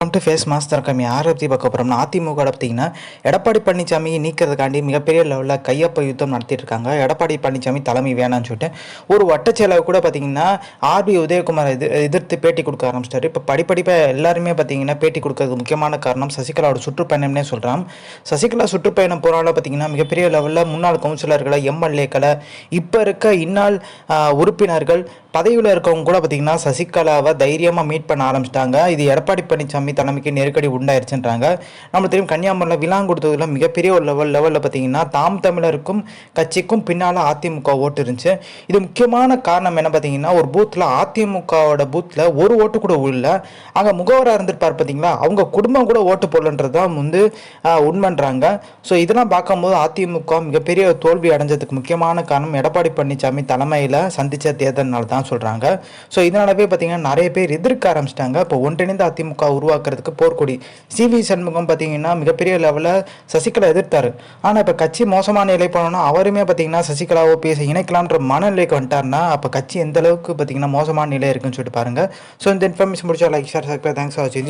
Welcome to face master கம்மி யாரை பற்றி பார்க்க போகிறோம்னா அதிமுக பார்த்தீங்கன்னா எடப்பாடி பழனிசாமி நீக்கிறதுக்காண்டி மிகப்பெரிய லெவலில் கையப்ப யுத்தம் நடத்திட்டு இருக்காங்க எடப்பாடி பழனிசாமி தலைமை வேணாம்னு சொல்லிட்டு ஒரு வட்டச்செலவு கூட பார்த்தீங்கன்னா ஆர்பி உதயகுமார் எது எதிர்த்து பேட்டி கொடுக்க ஆரம்பிச்சிட்டாரு. இப்போ படிப்படிப்பாக எல்லாருமே பார்த்தீங்கன்னா பேட்டி கொடுக்கறதுக்கு முக்கியமான காரணம் சசிகலாவோட சுற்றுப்பயணம்னே சொல்கிறான் சசிகலா சுற்றுப்பயணம் போகிறால பார்த்தீங்கன்னா மிகப்பெரிய லெவலில் முன்னாள் கவுன்சிலர்களை எம்எல்ஏக்களை இப்போ இருக்க இந்நாள் உறுப்பினர்கள் பதவியில் இருக்கவங்க கூட பார்த்தீங்கன்னா சசிகலாவை தைரியமாக மீட் பண்ண ஆரம்பிச்சிட்டாங்க. இது எடப்பாடி பழனிசாமி தலைமைக்கு நெருக்கடி உண்டாயிருச்சுன்றாங்க. நம்மளுக்கு தெரியும் கன்னியாகுமரியில் விலாங்குடுத்ததுல மிகப்பெரிய ஒரு லெவல் லெவலில் பார்த்தீங்கன்னா தாம் தமிழருக்கும் கட்சிக்கும் பின்னால் அதிமுக ஓட்டு இருந்துச்சு. இது முக்கியமான காரணம் என்ன பார்த்தீங்கன்னா ஒரு பூத்தில் அதிமுகவோட பூத்தில் ஒரு ஓட்டு கூட உள்ள அங்கே முகவராக இருந்திருப்பார் பார்த்தீங்களா அவங்க குடும்பம் கூட ஓட்டு போடலன்றது தான் வந்து உண்மைன்றாங்க. ஸோ இதெல்லாம் பார்க்கும்போது அதிமுக மிகப்பெரிய தோல்வி அடைஞ்சதுக்கு முக்கியமான காரணம் எடப்பாடி பழனிசாமி தலைமையில் சந்தித்த தேர்தல்னால தான் சொல்கிறாங்க ஸோ இதனாலவே பார்த்தீங்கன்னா நிறைய பேர் எதிர்க்க ஆரம்பிச்சிட்டாங்க. இப்போ ஒன்றிணைந்த அதிமுக உருவாக்குறதுக்கு போர்க்கொடி. சிவி சண்முகம் பார்த்தீங்கன்னா மிகப்பெரிய லெவலில் சசிகலா எதிர்த்தாரு. ஆனால் இப்போ கட்சி மோசமான நிலை போனோன்னா அவருமே பார்த்தீங்கன்னா சசிகலாவோ பேச இணைக்கலான்ற மனநிலைக்கு வந்துட்டாருன்னா அப்போ கட்சி எந்த அளவுக்கு பார்த்தீங்கன்னா மோசமான நிலை இருக்குன்னு சொல்லிட்டு பாருங்க. ஸோ இந்த இன்ஃபர்மேஷன் முடிச்சா like share subscribe thanks for வாட்சிங்